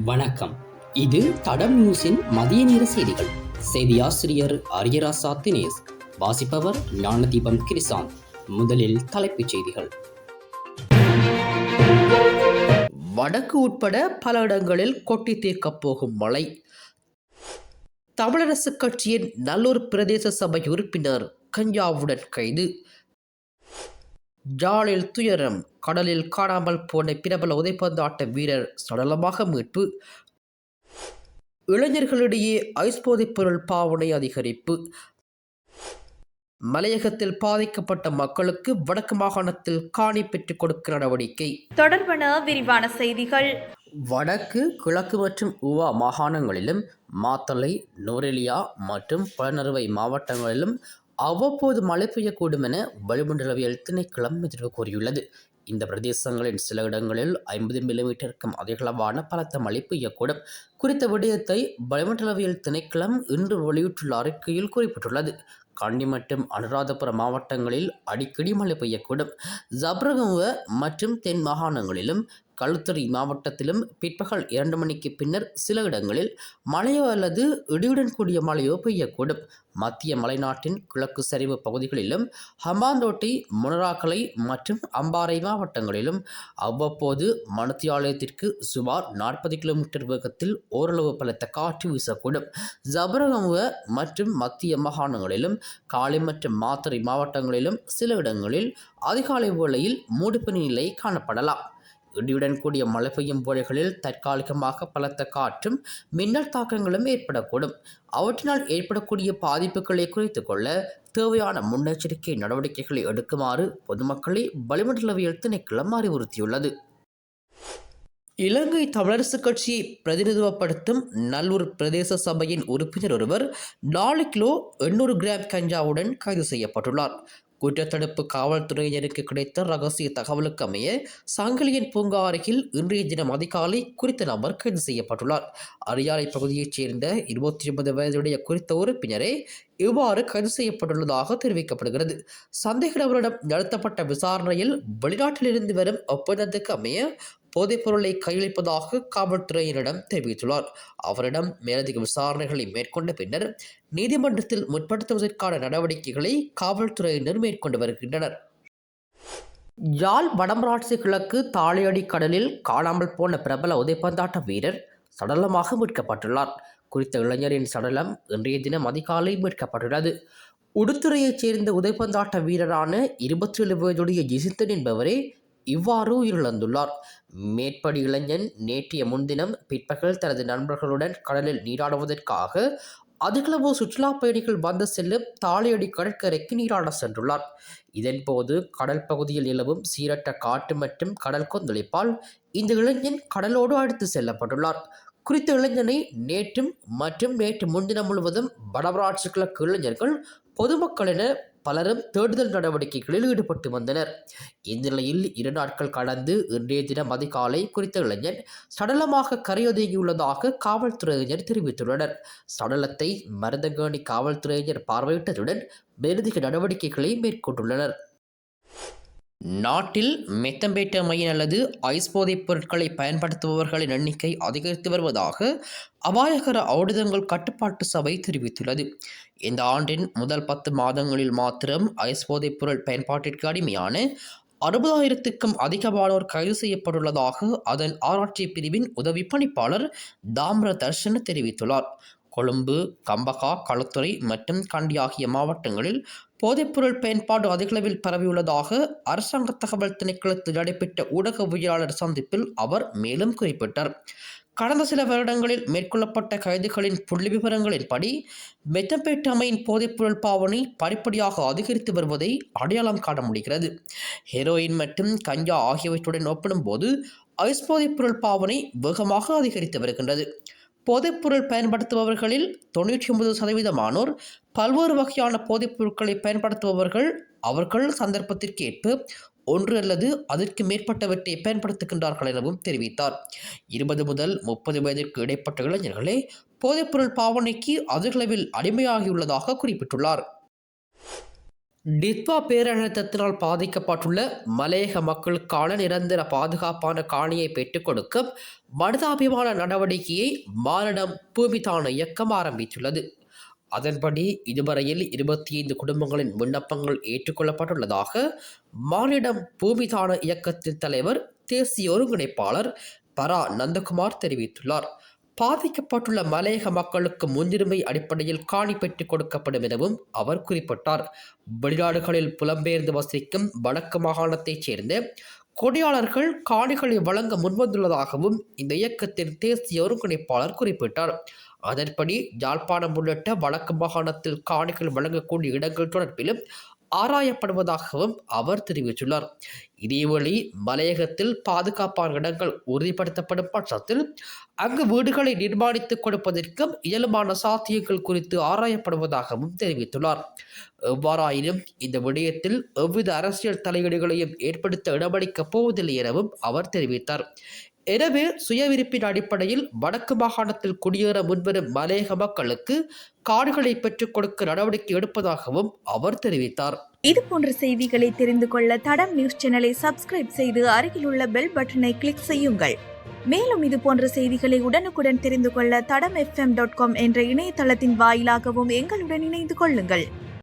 வணக்கம். இது தடம் நியூஸின் மதிய நேர செய்திகள். செய்தி ஆசிரியர் அரியராசா தினேஷ் வாசிப்பவர் ஞானதீபம் கிரிசாந்த் முதலில் தலைப்புச் செய்திகள். வடக்கு உட்பட பல இடங்களில் கொட்டி தீர்க்கப் போகும் மழை. தமிழரசுக் கட்சியின் நல்லூர் பிரதேச சபை உறுப்பினர் கஞ்சாவுடன் கைது. ஜாலில் துயரம் கடலில் காணாமல் போன பிரபல உதைப்பந்தாட்ட வீரர் சடலமாக மீட்பு. இளைஞர்களிடையே ஐஸ் பொருள் பாவனை அதிகரிப்பு. மலையகத்தில் பாதிக்கப்பட்ட மக்களுக்கு வடக்கு மாகாணத்தில் காணி பெற்றுக் கொடுக்க நடவடிக்கை. தொடர்பான விரிவான செய்திகள். வடக்கு கிழக்கு மற்றும் உவா மாகாணங்களிலும் மாத்தளை நூரெலியா மற்றும் புலனறுவை மாவட்டங்களிலும் அவ்வப்போது மழை பெய்யக்கூடும் என வளிமண்டலவியல் திணைக்களம் எதிர்வு கூறியுள்ளது. இந்த பிரதேசங்களின் சில இடங்களில் ஐம்பது மில்லிமீட்டருக்கும் அதிகளவான பலத்த மழை பெய்யக்கூடும். குறித்த விடயத்தை வளிமண்டலவியல் திணைக்களம் இன்று வெளியிட்டுள்ள அறிக்கையில் குறிப்பிட்டுள்ளது. காண்டி மற்றும் அனுராதபுரம் மாவட்டங்களில் அடிக்கடி மழை பெய்யக்கூடும். ஜப்ரகமுவ மற்றும் தென் மாகாணங்களிலும் களுத்துறை மாவட்டத்திலும் பிற்பகல் இரண்டு மணிக்கு பின்னர் சில இடங்களில் மழையோ அல்லது இடியுடன் கூடிய மழையோ பெய்யக்கூடும். மத்திய மலைநாட்டின் கிழக்கு சரிவு பகுதிகளிலும் ஹம்பாந்தோட்டை முனராக்கலை மற்றும் அம்பாறை மாவட்டங்களிலும் அவ்வப்போது மணத்தியாலயத்திற்கு சுமார் நாற்பது கிலோமீட்டர் வேகத்தில் ஓரளவு பலத்த காற்று வீசக்கூடும். ஜபரகமுக மற்றும் மத்திய மாகாணங்களிலும் காலை மற்றும் மாத்தறை மாவட்டங்களிலும் சில இடங்களில் அதிகாலை வேளையில் மூடுபனி நிலை காணப்படலாம். இடியுடன் கூடிய மழை பெய்யும் வேளைகளில் தற்காலிகமாக பலத்த காற்றும் மின்னல் தாக்கங்களும் ஏற்படக்கூடும். அவற்றினால் ஏற்படக்கூடிய பாதிப்புகளை குறைத்து கொள்ள தேவையான முன்னெச்சரிக்கை நடவடிக்கைகளை எடுக்குமாறு பொதுமக்களை வளிமண்டலவியல் திணைக்களம் அறிவுறுத்தியுள்ளது. இலங்கை தமிழரசுக் கட்சியை பிரதிநிதித்துவப்படுத்தும் நல்லூர் பிரதேச சபையின் உறுப்பினர் ஒருவர் நாலு கிலோ எண்ணூறு கிராம் கஞ்சாவுடன் கைது செய்யப்பட்டுள்ளார். குற்றத்தடுப்பு காவல்துறையினருக்கு கிடைத்த ரகசிய தகவலுக்கு அமைய சங்கிலியன் பூங்கா அருகில் இன்றைய தினம் அதிகாலை குறித்த நபர் கைது செய்யப்பட்டுள்ளார். அரியாலை பகுதியைச் சேர்ந்த இருபத்தி ஒன்பது வயதுடைய குறித்த உறுப்பினரே இவ்வாறு கைது செய்யப்பட்டுள்ளதாக தெரிவிக்கப்படுகிறது. சந்தேக நபரிடம் நடத்தப்பட்ட விசாரணையில் வெளிநாட்டிலிருந்து வரும் ஒப்பந்தத்துக்கு அமைய போதைப் பொருளை கையளிப்பதாக காவல்துறையினரிடம் தெரிவித்துள்ளார். அவரிடம் மேலதிக விசாரணைகளை மேற்கொண்ட பின்னர் நீதிமன்றத்தில் முற்படுத்துவதற்கான நடவடிக்கைகளை காவல்துறையினர் மேற்கொண்டு வருகின்றனர். யாழ் வடமராட்சி கிழக்கு தாளையடி கடலில் காணாமல் போன பிரபல உதைப்பந்தாட்ட வீரர் சடலமாக மீட்கப்பட்டுள்ளார். குறித்த இளைஞரின் சடலம் இன்றைய தினம் அதிகாலை மீட்கப்பட்டுள்ளது. உடுத்துறையைச் சேர்ந்த உதைப்பந்தாட்ட வீரரான இருபத்தி ஏழு வயதுடைய ஜிசித்தன் என்பவரே இவ்வாறு உயிரிழந்துள்ளார். மேற்படி இளைஞன் நேற்றைய முன்தினம் பிற்பகல் தனது நண்பர்களுடன் கடலில் நீராடுவதற்காக அதிகளவு சுற்றுலா பயணிகள் வந்து செல்லும் தாளையடி கடற்கரைக்கு நீராட சென்றுள்ளார். இதன்போது கடல் பகுதியில் நிலவும் சீரற்ற காட்டு மற்றும் கடல் கொந்தளிப்பால் இந்த இளைஞன் கடலோடு அடுத்து செல்லப்பட்டுள்ளார். குறித்த இளைஞனை நேற்றும் மற்றும் நேற்று முன்தினம் முழுவதும் வடமராட்சி கிழக்கு இளைஞர்கள் பொதுமக்கள் என பலரும் தேடுதல் நடவடிக்கைகளில் ஈடுபட்டு வந்தனர். இந்நிலையில் இரு நாட்கள் கடந்து இன்றைய தினம் அதிகாலை குறித்த இளைஞன் சடலமாக கரையொதுங்கியுள்ளதாக காவல்துறையினர் தெரிவித்துள்ளனர். சடலத்தை மருந்தங்கேணி காவல்துறையினர் பார்வையிட்டதுடன் மேலதிக நடவடிக்கைகளை மேற்கொண்டுள்ளனர். நாட்டில் மெத்தம்பேட்டமைன் அல்லது ஐஸ் போதைப் பொருட்களை பயன்படுத்துபவர்களின் எண்ணிக்கை அதிகரித்து வருவதாக அபாயகர ஔடதங்கள் கட்டுப்பாட்டு சபை தெரிவித்துள்ளது. இந்த ஆண்டின் முதல் பத்து மாதங்களில் மாத்திரம் ஐஸ் போதைப் பொருள் பயன்பாட்டிற்கு அடிமையான அறுபதாயிரத்துக்கும் அதிகமானோர் கைது செய்யப்பட்டுள்ளதாக அதன் ஆராய்ச்சி பிரிவின் உதவி பணிப்பாளர் தாம்ர தர்ஷன் தெரிவித்துள்ளார். கொழும்பு கம்பகா களுத்துறை மற்றும் கண்டி ஆகிய மாவட்டங்களில் போதைப்பொருள் பயன்பாடு அதிகளவில் பரவியுள்ளதாக அரசாங்க தகவல் திணைக்களத்தில் நடைபெற்ற ஊடகவியலாளர் சந்திப்பில் அவர் மேலும் குறிப்பிட்டார். கடந்த சில வருடங்களில் மேற்கொள்ளப்பட்ட கைதுகளின் புள்ளி விவரங்களின்படி மெத்தம்பேட்டமையின் போதைப்பொருள் பாவனை படிப்படியாக அதிகரித்து வருவதை அடையாளம் காண முடிகிறது. ஹெரோயின் மற்றும் கஞ்சா ஆகியவற்றுடன் ஒப்பிடும்போது ஐஸ் போதைப்பொருள் பாவனை வேகமாக அதிகரித்து வருகின்றது. போதைப்பொருள் பயன்படுத்துபவர்களில் தொண்ணூற்றி ஒன்பது சதவீதமானோர் பல்வேறு வகையான போதைப் பொருட்களை பயன்படுத்துபவர்கள் அவர்கள் சந்தர்ப்பத்திற்கேற்ப ஒன்று அல்லது அதற்கு மேற்பட்டவற்றை பயன்படுத்துகின்றார்கள் எனவும் தெரிவித்தார். இருபது முதல் முப்பது வயதிற்கு இடைப்பட்ட இளைஞர்களே போதைப்பொருள் பாவனைக்கு அதிகளவில் அடிமையாகியுள்ளதாக குறிப்பிட்டுள்ளார். டித்வா பேரழுத்தத்தினால் பாதிக்கப்பட்டுள்ள மலையக மக்களுக்கான நிரந்தர பாதுகாப்பான காணியை பெற்றுக் கொடுக்கும் மனிதாபிமான நடவடிக்கையை மானிடம் பூமிதான இயக்கம் ஆரம்பித்துள்ளது. அதன்படி இதுவரையில் இருபத்தி ஐந்து குடும்பங்களின் விண்ணப்பங்கள் ஏற்றுக்கொள்ளப்பட்டுள்ளதாக மானிடம் பூமிதான இயக்கத்தின் தலைவர் தேசிய ஒருங்கிணைப்பாளர் பரா நந்தகுமார் தெரிவித்துள்ளார். பாதிக்கப்பட்டுள்ள மலையக மக்களுக்கு முன்னுரிமை அடிப்படையில் காணி பெற்றுக் கொடுக்கப்படும் எனவும் அவர் குறிப்பிட்டார். வெளிநாடுகளில் புலம்பெயர்ந்து வசிக்கும் வடக்கு மாகாணத்தைச் சேர்ந்த கொடியாளர்கள் காணிகளை வழங்க முன்வந்துள்ளதாகவும் இந்த இயக்கத்தின் தேசிய ஒருங்கிணைப்பாளர் குறிப்பிட்டார். அதன்படி யாழ்ப்பாணம் உள்ளிட்ட வடக்கு மாகாணத்தில் காணிகள் வழங்கக்கூடிய இடங்கள் தொடர்பிலும் ஆராயப்படுவதாகவும் அவர் தெரிவித்துள்ளார். இதேவழி மலையகத்தில் பாதுகாப்பான இடங்கள் உறுதிப்படுத்தப்படும் பட்சத்தில் அங்கு வீடுகளை நிர்மாணித்துக் கொடுப்பதற்கும் இயல்பான சாத்தியங்கள் குறித்து ஆராயப்படுவதாகவும் தெரிவித்துள்ளார். எவ்வாறாயினும் இந்த விடயத்தில் எவ்வித அரசியல் தலையீடுகளையும் ஏற்படுத்த இடமளிக்கப் போவதில்லை எனவும் அவர் தெரிவித்தார். எனவே சுயவிருப்பின் அடிப்படையில் வடக்கு மாகாணத்தில் குடியேற முன்வரும் மலையக மக்களுக்கு காடுகளை பெற்றுக் கொடுக்க நடவடிக்கை எடுப்பதாகவும் அவர் தெரிவித்தார். இது போன்ற செய்திகளை தெரிந்து கொள்ள தடம் நியூஸ் சேனலை சப்ஸ்கிரைப் செய்து அருகிலுள்ள பெல் பட்டனை கிளிக் செய்யுங்கள். மேலும் இது போன்ற செய்திகளை உடனுக்குடன் தெரிந்து கொள்ள தடம் எஃப்எம் டாட் காம் என்ற இணையதளத்தின் வாயிலாகவும் எங்களுடன் இணைந்து கொள்ளுங்கள்.